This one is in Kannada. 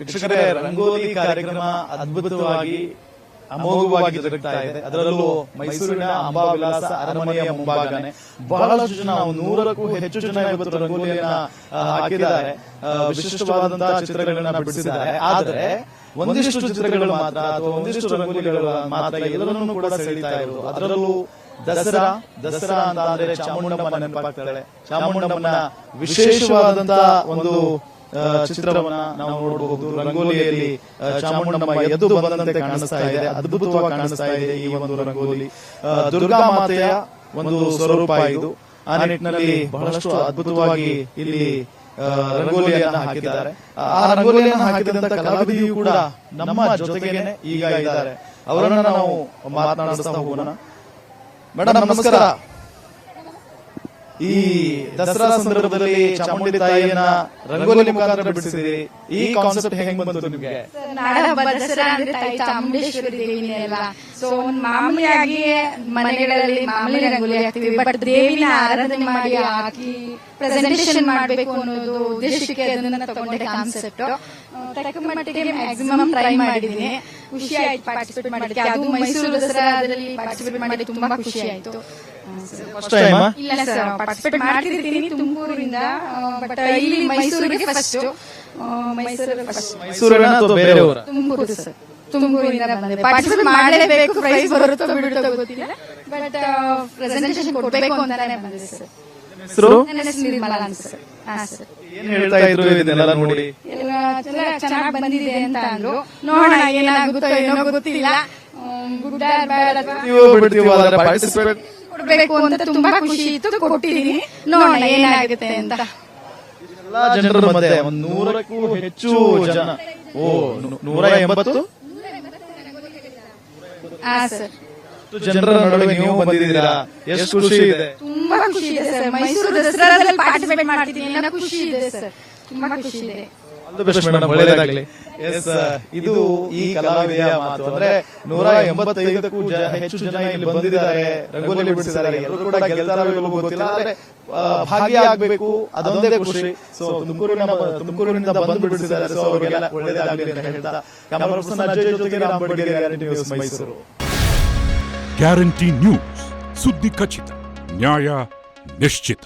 ವೀಕ್ಷಕರೇ, ರಂಗೋಲಿ ಕಾರ್ಯಕ್ರಮ ಅದ್ಭುತವಾಗಿ ಅಮೋಘವಾಗಿ ಜರುಗ್ತಾ ಇದೆ. ಅದರಲ್ಲೂ ಮೈಸೂರಿನ ಅಂಬಾವಿಲಾಸ ಅರಮನೆಯ ಮುಂಭಾಗನೆ ಬಹಳಷ್ಟು ಜನ ನೂರಕ್ಕೂ ಹೆಚ್ಚು ಜನ ಇವತ್ತು ರಂಗೋಲಿಯನ್ನ ಹಾಕಿದ್ದಾರೆ. ವಿಶಿಷ್ಟವಾದಂತಹ ಚಿತ್ರಗಳನ್ನ ಬಿಡಿಸಿದ್ದಾರೆ. ಆದರೆ ಒಂದಿಷ್ಟು ಚಿತ್ರಗಳು ಮಾತ್ರ, ಅಥವಾ ಒಂದಿಷ್ಟು ರಂಗೋಲಿಗಳು ಮಾತ್ರ ಎಲ್ಲರನ್ನೂ ಕೂಡ ಸೆಳೀತಾ ಇರೋದು. ಅದರಲ್ಲೂ ದಸರಾ ದಸರಾ ಅಂತ ಅಂದ್ರೆ ಚಾಮುಂಡಮ್ಮ ನೆನಪಾಗ್ತಾಳೆ ಚಾಮುಂಡಮ್ಮನ ವಿಶೇಷವಾದಂತಹ ಒಂದು ಚಿತ್ರವನ್ನ ನಾವು ನೋಡಬಹುದು. ರಂಗೋಲಿಯಲ್ಲಿ ಚಾಮುಂಡಮ್ಮ ಎದ್ದು ಬಂದಂತೆ ಕಾಣಿಸ್ತಾ ಇದೆ, ಅದ್ಭುತವಾಗಿ ಕಾಣಿಸ್ತಾ ಇದೆ ಈ ಒಂದು ರಂಗೋಲಿ. ದುರ್ಗಾ ಮಾತೆಯ ಒಂದು ಸ್ವರೂಪ ಇದು. ಆ ನಿಟ್ಟಿನಲ್ಲಿ ಬಹಳಷ್ಟು ಅದ್ಭುತವಾಗಿ ಇಲ್ಲಿ ರಂಗೋಲಿಯನ್ನ ಹಾಕಿದ್ದಾರೆ. ಆ ರಂಗೋಲಿಯನ್ನ ಹಾಕಿದಂತ ಕಲಾವಿದೆಯು ಕೂಡ ನಮ್ಮ ಜೊತೆಗೇನೆ ಈಗ ಇದ್ದಾರೆ. ಅವರನ್ನ ನಾವು ಮಾತನಾಡಿಸ್ತಾ ಹೋಗೋಣ. ಮೇಡಮ್ ನಮಸ್ಕಾರ. ಈ ದಸರಾ ಸಂದರ್ಭದಲ್ಲಿ ಚಾಮುಂಡಿ ತಾಯಿಯನ್ನ ರಂಗೋಲಿ ಮುಖಾಂತರ ಬಿಡಿಸಿದ್ರಿ. ಈ ಕಾನ್ಸೆಪ್ಟ್ ಹೆಂಗ್ ಬಂತು ನಿಮ್ಗೆ? ದಸರಾ ಅಂದ್ರೆ ತಾಯಿ ಚಾಮುಂಡೇಶ್ವರಿ ದೇವಿನೇ ಅಲ್ಲ ಸೊ ಒಂದ್ ಮಾಮೂಲಿಯಾಗಿ ಮನೆಗಳಲ್ಲಿ ಮಾಮೂಲಿ ರಂಗೋಲಿ ಹಾಕ್ತಿವಿ ಬಟ್ ದೇವಿನ ಆರಾಧನೆ ಮಾಡಿ ಹಾಕಿ ಪ್ರೆಸೆಂಟೇಷನ್ ಮಾಡಬೇಕು ಅನ್ನೋದು ಉದ್ದೇಶಕ್ಕೆ ಅದನ್ನ ತಗೊಂಡೆ ಕಾನ್ಸೆಪ್ಟ್ ತಕ್ಕ ಮಟ್ಟಿಗೆ ಮ್ಯಾಕ್ಸಿಮಮ್ ಟ್ರೈ ಮಾಡಿದೀನಿ ಖುಷಿ ಆಯ್ತು ಪಾರ್ಟಿಸಿಪೇಟ್ ಮಾಡಕ್ಕೆ. ಅದು ಮೈಸೂರು ದಸರಾದಲ್ಲಿ ಪಾರ್ಟಿಸಿಪೇಟ್ ಮಾಡಿ ತುಂಬಾ ಖುಷಿ ಆಯ್ತು ಫಸ್ಟ್ ಟೈಮ್ ಇಲ್ಲ ಸರ್ ಪಾರ್ಟಿಸಿಪೇಟ್ ಮಾಡ್ತಿರ್ತೀನಿ ತುಮಕೂರಿಂದ. ಬಟ್ ಇಲ್ಲಿ ಮೈಸೂರಿಗೆ ಫಸ್ಟ್ ಮೈಸೂರು ಫಸ್ಟ್ ಮೈಸೂರಿನ ಅಥವಾ ಊರ? ತುಮಕೂರು ಸರ್ ತುಮಕೂರಿಂದ ಬಂದೆ. ಪಾರ್ಟಿಸಿಪೇಟ್ ಮಾಡಲೇಬೇಕು ಪ್ರೈಸ್ ಬರುತ್ತೋ ಬಿಡುತ್ತೋ ಗೊತ್ತಿಲ್ಲ. ಬಟ್ ಪ್ರೆಸೆಂಟೇಷನ್ ಕೊಡ್ಬೇಕು ಅಂತಾನೆ ಬಂದೆ ಸರ್ ಹೆಸರು? ನನ್ನ ಹೆಸರು ನಿರ್ಮಲಾ ಅಂತ ಸರ್ ಹಾ ಸರ್ ಏನು ಹೇಳ್ತಾ ಇದ್ರು ಇದನ್ನೆಲ್ಲ ನೋಡಿ. ಚೆನ್ನಾಗಿ ಬಂದಿದೆ ಅಂತ ಅಂದ್ರು. ನೋಡೋಣ ಏನಾಗುತ್ತೋ ಏನೋ ಗೊತ್ತಿಲ್ಲ. ಪಾರ್ಟಿಸಿಪೇಟ್ ಕೊಡ್ಬೇಕು ಅಂತ ತುಂಬಾ ಖುಷಿ ಇತ್ತು ಕೊಟ್ಟಿದೀನಿ. ನೋಡೋಣ ಏನಾಗುತ್ತೆ ಅಂತ. ಎಲ್ಲಾ ಜನರ ಮಧ್ಯೆ ಒಂದ್ ನೂರಕ್ಕೂ ಹೆಚ್ಚು ಜನ. ಓ ನೂರ ಎಂಬತ್ತು? ಹಾ ಸರ್. ಜನರ ನಡುವೆ ನೀವು ಬಂದಿದ್ದೀರಾ? ಎಷ್ಟು ಖುಷಿ ಇದೆ? ತುಂಬಾ ಖುಷಿ ಇದೆ ಸರ್. ಮೈಸೂರು ದಸರಾದಲ್ಲಿ ಪಾರ್ಟಿಸಿಪೇಟ್ ಮಾಡ್ತಿದ್ದೀನಿ. ಖುಷಿ ಇದೆ ಸರ್. ತುಂಬಾ ಖುಷಿ ಇದೆ. ಒಳ್ಳೆಯದಾಗಲಿ ಎಸ್ ಇದು ಈ ಕಲಾವಿದೆಯ ಮಾತು. ಅಂದ್ರೆ ನೂರ ಎಂಬತ್ತೈದಕ್ಕೂ ಹೆಚ್ಚು ಜನ ಇಲ್ಲಿ ಬಂದಿದ್ದಾರೆ ರಂಗೋಲಿ ಬಿಡಿಸಿದ್ದಾರೆ. ಎಲ್ಲರೂ ಕೂಡ ಗೆಲ್ತಾರೋ ಇಲ್ಲವೋ ಗೊತ್ತಿಲ್ಲ ಆದ್ರೆ ಆ, ಭಾಗ್ಯ ಆಗ್ಬೇಕು ಅದೊಂದೇ ಖುಷಿ. ಸೊ ತುಮಕೂರಿನ ತುಮಕೂರಿನಿಂದ ಬಂದು ಬಿಡಿಸಿದ್ದಾರೆ. ಸೊ ಅವರಿಗೆಲ್ಲ ಒಳ್ಳೆಯದಾಗಲಿ ಅಂತ ಹೇಳ್ತಾ ಕ್ಯಾಮರಾ ಪರ್ಸನ್ ಅಜಯ್ ಜೊತೆಗೆ Ram guarantee news Mysuru. Guarantee news ಸುದ್ದಿ ಖಚಿತ ನ್ಯಾಯ ನಿಶ್ಚಿತ.